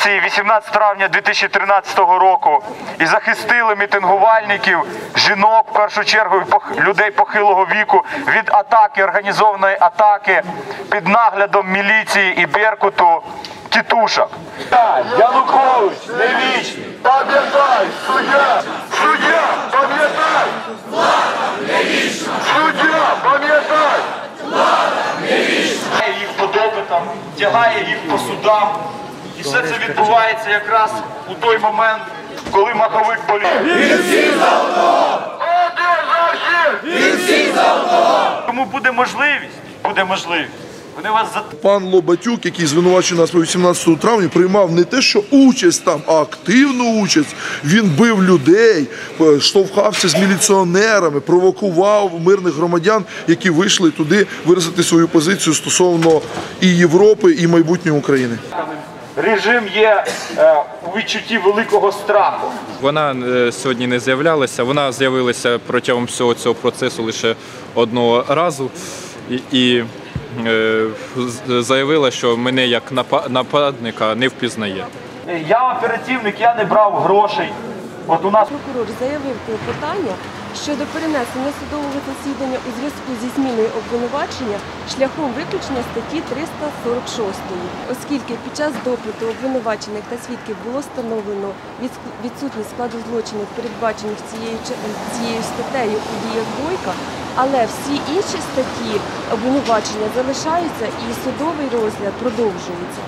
17 травня 2013 року і захистили мітингувальників, жінок в першу чергу людей похилого віку від атаки, організованої атаки під наглядом міліції і Беркуту тітушок. Янукович не вічний. Пам'ятай, суддя! Суддя, пам'ятай! Суддя, пам'ятай! Тягає їх по допитам, тягає їх по судам. І все це відбувається якраз у той момент, коли маховик полів. Один за всіх! Тому буде можливість, буде можливість. Вони вас за Пан Лобатюк, який звинувачує нас по 18 травня, приймав не те, що участь там, а активну участь. Він бив людей, е, штовхався з міліціонерами, провокував мирних громадян, які вийшли туди виразити свою позицію стосовно і Європи, і майбутнього України. Режим є е, у відчутті великого страху. Вона е, сьогодні не з'являлася. Вона з'явилася протягом всього цього процесу лише одного разу і, і е, заявила, що мене як напа- нападника не впізнає. Я оперативник, я не брав грошей. От у нас Прокурор заявив клопотання щодо перенесення судового засідання у зв'язку зі зміною обвинувачення шляхом виключення статті 346, оскільки під час допиту обвинувачених та свідків було встановлено відсутність складу злочинів, передбачених цією цією статтею у діях Бойка, але всі інші статті обвинувачення залишаються і судовий розгляд продовжується.